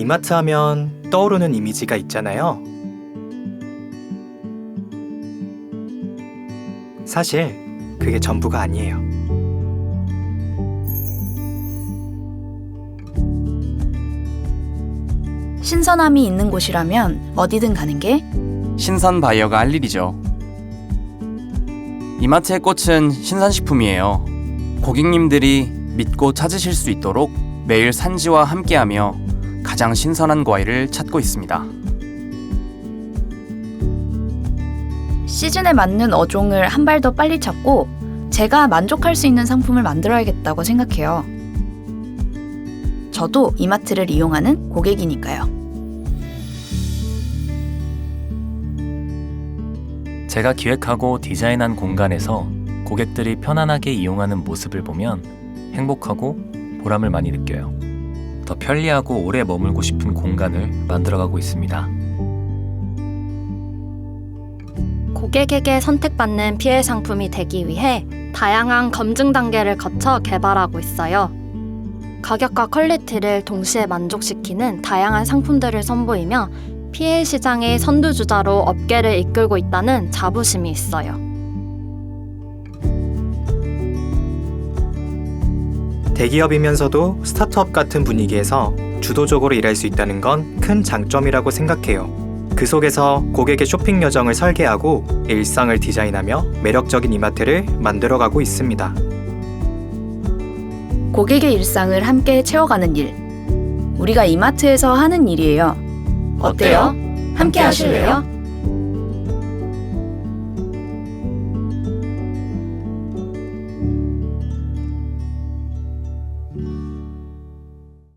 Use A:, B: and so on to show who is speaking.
A: 이마트 하면 떠오르는 이미지가 있잖아요. 사실 그게 전부가 아니에요.
B: 신선함이 있는 곳이라면 어디든 가는 게
C: 신선 바이어가 할 일이죠. 이마트의 꽃은 신선식품이에요. 고객님들이 믿고 찾으실 수 있도록 매일 산지와 함께하며 가장 신선한 과일을 찾고 있습니다.
B: 시즌에 맞는 어종을 한 발 더 빨리 찾고 제가 만족할 수 있는 상품을 만들어야겠다고 생각해요. 저도 이마트를 이용하는 고객이니까요.
D: 제가 기획하고 디자인한 공간에서 고객들이 편안하게 이용하는 모습을 보면 행복하고 보람을 많이 느껴요. 더 편리하고 오래 머물고 싶은 공간을 만들어가고 있습니다.
E: 고객에게 선택받는 피해 상품이 되기 위해 다양한 검증 단계를 거쳐 개발하고 있어요. 가격과 퀄리티를 동시에 만족시키는 다양한 상품들을 선보이며 피해 시장의 선두주자로 업계를 이끌고 있다는 자부심이 있어요.
A: 대기업이면서도 스타트업 같은 분위기에서 주도적으로 일할 수 있다는 건 큰 장점이라고 생각해요. 그 속에서 고객의 쇼핑 여정을 설계하고 일상을 디자인하며 매력적인 이마트를 만들어가고 있습니다.
B: 고객의 일상을 함께 채워가는 일. 우리가 이마트에서 하는 일이에요. 어때요? 함께 하실래요?